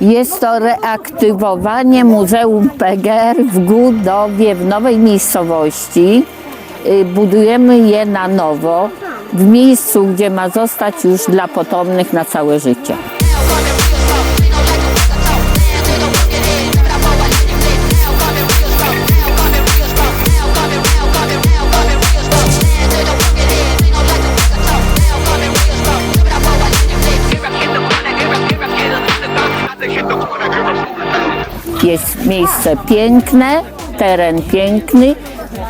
Jest to reaktywowanie Muzeum PGR w Gudowie, w nowej miejscowości. Y, Budujemy je na nowo, w miejscu, gdzie ma zostać już dla potomnych na całe życie. Jest miejsce piękne, teren piękny,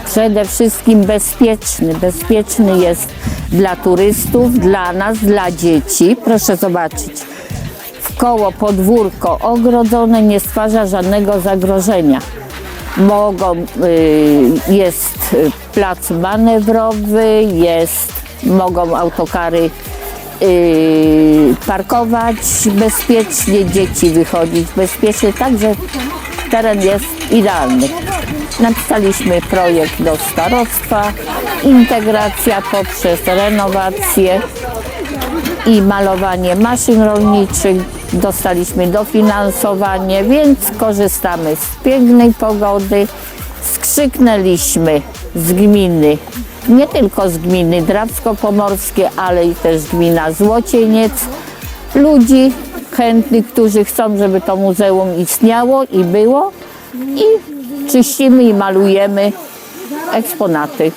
przede wszystkim bezpieczny. Bezpieczny jest dla turystów, dla nas, dla dzieci. Proszę zobaczyć. W koło podwórko ogrodzone nie stwarza żadnego zagrożenia. Mogą, y, jest plac manewrowy, jest, mogą autokary parkować bezpiecznie, dzieci wychodzić bezpiecznie, także teren jest idealny. Napisaliśmy projekt do starostwa, integracja poprzez renowację i malowanie maszyn rolniczych. Dostaliśmy dofinansowanie, więc korzystamy z pięknej pogody. Skrzyknęliśmy z gminy, nie tylko z gminy Drawsko-Pomorskie, ale i też gmina Złocieniec, ludzi chętnych, którzy chcą, żeby to muzeum istniało i było i czyścimy i malujemy eksponaty.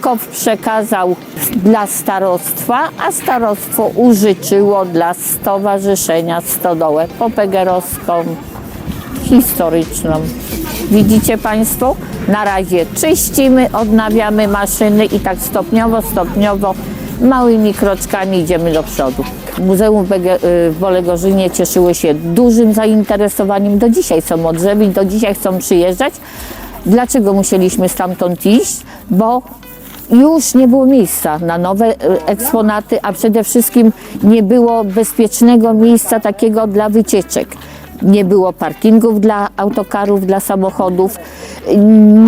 KOW przekazał dla starostwa, a starostwo użyczyło dla stowarzyszenia Stodołę Popegerowską historyczną. Widzicie Państwo? Na razie czyścimy, odnawiamy maszyny i tak stopniowo, stopniowo, małymi kroczkami idziemy do przodu. Muzeum y, w Bolegorzynie cieszyło się dużym zainteresowaniem. Do dzisiaj są odzewy, do dzisiaj chcą przyjeżdżać. Dlaczego musieliśmy stamtąd iść? Bo już nie było miejsca na nowe e, eksponaty, a przede wszystkim nie było bezpiecznego miejsca takiego dla wycieczek. Nie było parkingów dla autokarów, dla samochodów,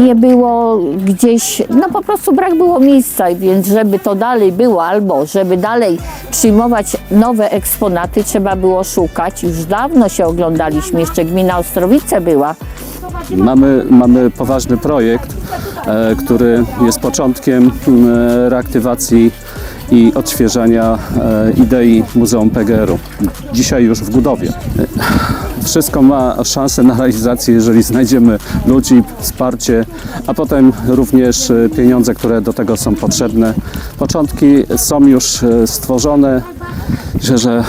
nie było gdzieś, no po prostu brak było miejsca, więc żeby to dalej było, albo żeby dalej przyjmować nowe eksponaty, trzeba było szukać. Już dawno się oglądaliśmy, jeszcze gmina Ostrowice była. Mamy, mamy poważny projekt, e, który jest początkiem e, reaktywacji i odświeżania e, idei Muzeum PGR-u. Dzisiaj już w budowie. Wszystko ma szansę na realizację, jeżeli znajdziemy ludzi, wsparcie, a potem również e, pieniądze, które do tego są potrzebne. Początki są już e, stworzone. Myślę, że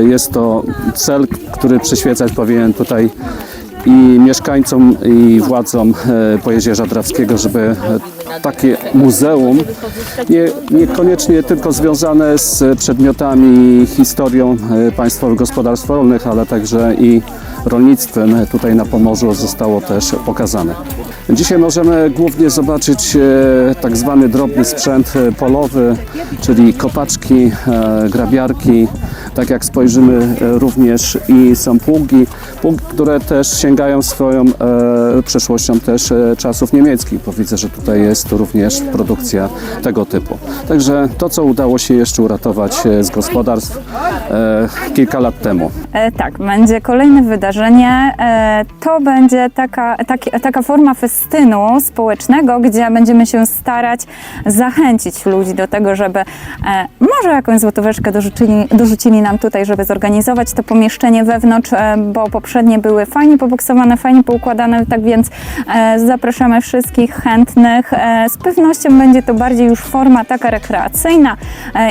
jest to cel, który przyświecać powinien tutaj i mieszkańcom i władzom Pojezierza Drawskiego, żeby takie muzeum, nie, niekoniecznie tylko związane z przedmiotami, historią e, państwowych gospodarstw rolnych, ale także i rolnictwem tutaj na Pomorzu zostało też pokazane. Dzisiaj możemy głównie zobaczyć e, tak zwany drobny sprzęt e, polowy, czyli kopaczki, grabiarki. Tak jak spojrzymy również i są pługi, pługi, które też sięgają swoją przeszłością też czasów niemieckich, bo widzę, że tutaj jest również produkcja tego typu. Także to, co udało się jeszcze uratować e, z gospodarstw e, kilka lat temu. E, tak, będzie kolejne wydarzenie. To będzie taka, taki, taka forma festynu społecznego, gdzie będziemy się starać zachęcić ludzi do tego, żeby może jakąś złotóweczkę dorzucili, dorzucili nam tutaj, żeby zorganizować to pomieszczenie wewnątrz, e, bo poprzednie były fajnie poboksowane, fajnie poukładane, tak więc e, zapraszamy wszystkich chętnych. E, z pewnością będzie to bardziej już forma taka rekreacyjna,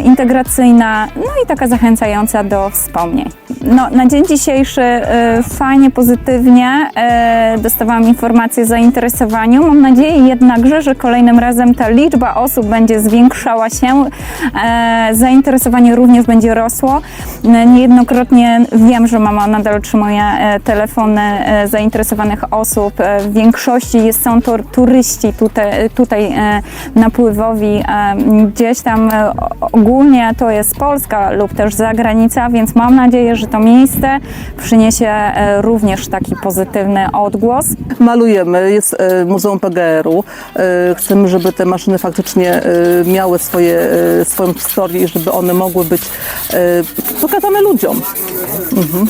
integracyjna, no i taka zachęcająca do wspomnień. No, na dzień dzisiejszy e, fajnie, pozytywnie e, dostawałam informacje o zainteresowaniu. Mam nadzieję jednakże, że kolejnym razem ta liczba osób będzie zwiększała się, e, zainteresowanie również będzie rosło. E, Niejednokrotnie wiem, że mama nadal otrzymuje e, telefony e, zainteresowanych osób. E, W większości jest, są to turyści tutaj, tutaj e, napływowi. e, Gdzieś tam e, ogólnie to jest Polska lub też zagranica, więc mam nadzieję, że to miejsce przyniesie e, również taki pozytywny odgłos. Malujemy, jest e, Muzeum PGR-u. E, Chcemy, żeby te maszyny faktycznie miały swoje, swoją historię i żeby one mogły być pokazane ludziom. Mhm.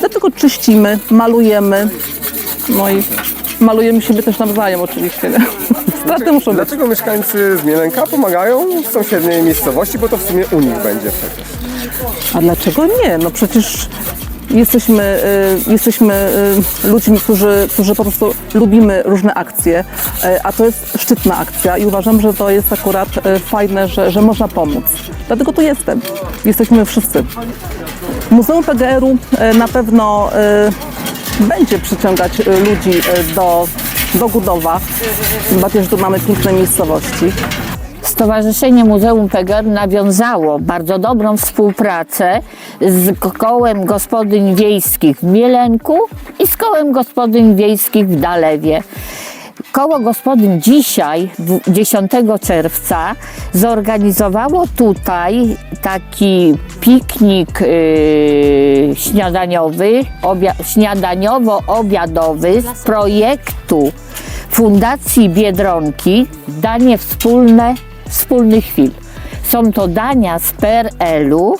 Dlatego czyścimy, malujemy. No i malujemy siebie też nawzajem oczywiście. nie? Muszą być. Dlaczego mieszkańcy z Mielenka pomagają w sąsiedniej miejscowości, bo to w sumie u nich będzie przecież. A dlaczego nie? No przecież jesteśmy, y, jesteśmy y, ludźmi, którzy, którzy po prostu lubimy różne akcje, y, a to jest szczytna akcja i uważam, że to jest akurat y, fajne, że, że można pomóc. Dlatego tu jestem. Jesteśmy wszyscy. Muzeum PGR-u y, na pewno y, będzie przyciągać y, ludzi y, do, do Gudowa, tym bardziej, że tu mamy piękne miejscowości. Stowarzyszenie Muzeum PGR nawiązało bardzo dobrą współpracę z kołem gospodyń wiejskich w Mielenku i z kołem gospodyń wiejskich w Dalewie. Koło gospodyń dzisiaj, w- 10 czerwca, zorganizowało tutaj taki piknik yy, śniadaniowy, obia- śniadaniowo-obiadowy z projektu Fundacji Biedronki Danie wspólne, wspólnych chwil. Są to dania z PRL-u,